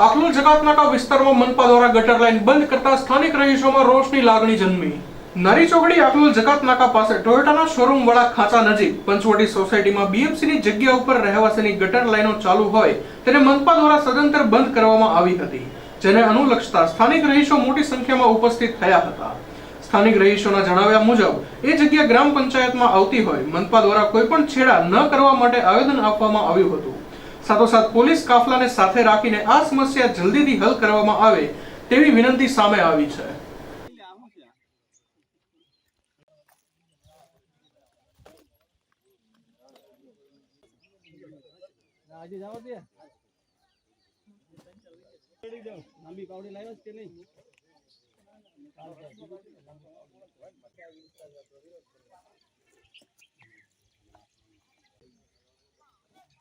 આખલું જકાતનાકા વિસ્તારમાં મનપા દ્વારા ગટર લાઇન બંધ કરતા સ્થાનિક રહીશોમાં રોષની લાગણી જન્મી. નરી ચોકડી આખલુલ જકાતનાકા પાસે ટોયોટાના શોરૂમ વાળા ખાંચા નજીક. પંચવટી સોસાયટીમાં બીએમસીની જગ્યા ઉપર રહેવાસીની ગટર લાઇનો ચાલુ હોય તેને મનપા દ્વારા સદંતર બંધ કરવામાં આવી હતી, જેને અનુલક્ષતા સ્થાનિક રહીશો મોટી સંખ્યામાં ઉપસ્થિત થયા હતા. સ્થાનિક રહીશોના જણાવ્યા મુજબ, એ જગ્યા ગ્રામ પંચાયતમાં આવતી હોય. મનપા દ્વારા કોઈ પણ છેડા ન કરવા માટે આવેદન આપવામાં આવ્યું હતું. સાથોસાથ પોલીસ કાફલાને સાથે રાખીને આ સમસ્યા જલ્દીથી હલ કરવામાં આવે તેવી વિનંતી સામે આવી છે. આજે જાવ દે લાવ્યો કે નહીં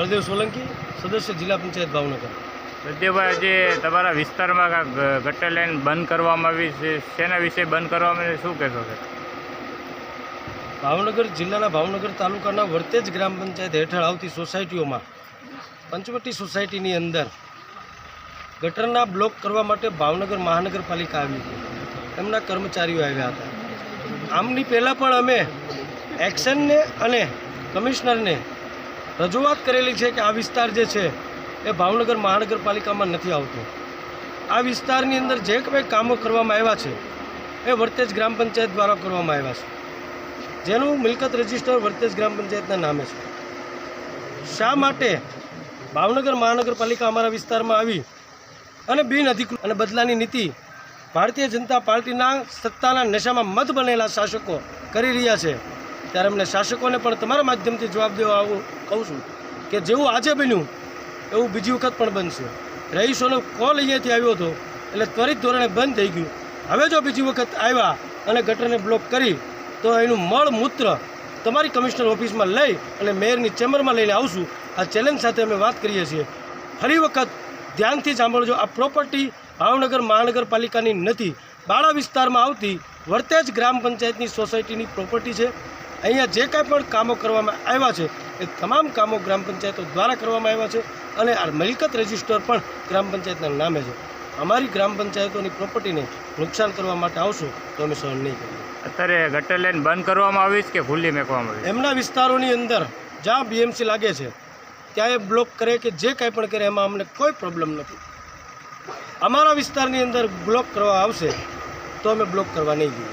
બળદેવ સોલંકી સદસ્ય જિલ્લા પંચાયત ભાવનગર. બળદેવભાઈ આજે તમારા વિસ્તારમાં ગટર લાઈન બંધ કરવામાં આવી છે શેના વિશે બંધ કરવામાં આવી? શું કહેશો સર ભાવનગર જિલ્લાના ભાવનગર તાલુકાના વર્તેજ ગ્રામ પંચાયત હેઠળ આવતી સોસાયટીઓમાં પંચવટી સોસાયટીની અંદર ગટરના બ્લોક કરવા માટે ભાવનગર મહાનગરપાલિકા આવી હતી. એમના કર્મચારીઓ આવ્યા હતા. આમની પહેલાં પણ અમે એક્શનને અને કમિશનરને રજૂઆત કરેલી છે કે આ વિસ્તાર જે છે એ ભાવનગર મહાનગરપાલિકામાં નથી આવતો. આ વિસ્તારની અંદર જે કંઈ કામો કરવામાં આવ્યા છે, એ વર્તેજ ગ્રામ પંચાયત દ્વારા કરવામાં આવ્યા છે. જેનું મિલકત રજિસ્ટર વર્તેજ ગ્રામ પંચાયતના નામે છે. શા માટે ભાવનગર મહાનગરપાલિકા અમારા વિસ્તારમાં આવી અને બિન અધિકૃત અને બદલાની નીતિ ભારતીય જનતા પાર્ટીના સત્તાના નશામાં મત બનેલા શાસકો કરી રહ્યા છે? ત્યારે અમને શાસકોને પણ તમારા માધ્યમથી જવાબ દેવા આવું કહું છું કે જેવું આજે બન્યું, એવું બીજી વખત પણ બનશે. રહીશોનો કોલ અહીંયાથી આવ્યો હતો, એટલે ત્વરિત ધોરણે બંધ થઈ ગયું. હવે જો બીજી વખત આવ્યા અને ગટરને બ્લોક કરી, તો એનું મળ મૂત્ર તમારી કમિશનર ઓફિસમાં લઈ અને મેયરની ચેમ્બરમાં લઈને આવશું. આ ચેલેન્જ સાથે અમે વાત કરીએ છીએ. ફરી વખત ધ્યાનથી સાંભળજો, આ પ્રોપર્ટી ભાવનગર મહાનગરપાલિકાની નથી. બાળા વિસ્તારમાં આવતી વર્તેજ ગ્રામ પંચાયતની સોસાયટીની પ્રોપર્ટી છે. અહીંયા જે કાંઈ પણ કામો કરવામાં આવ્યા છે એ તમામ કામો ગ્રામ પંચાયતો દ્વારા કરવામાં આવ્યા છે અને આ મિલકત રજિસ્ટર પણ ગ્રામ પંચાયતના નામે છે. અમારી ગ્રામ પંચાયતોની પ્રોપર્ટીને નુકસાન કરવા માટે આવશું તો અમે સહન નહીં કરીએ. અત્યારે ગટર લેન બંધ કરવામાં આવી છે કે ખુલ્લી મેકવામાં આવી એમના વિસ્તારોની અંદર જ્યાં બીએમસી લાગે છે ત્યાં એ બ્લોક કરે કે જે કાંઈ પણ કરે એમાં અમને કોઈ પ્રોબ્લેમ નથી. અમારા વિસ્તારની અંદર બ્લોક કરવા આવશે તો અમે બ્લોક કરવા નહીં દઈએ.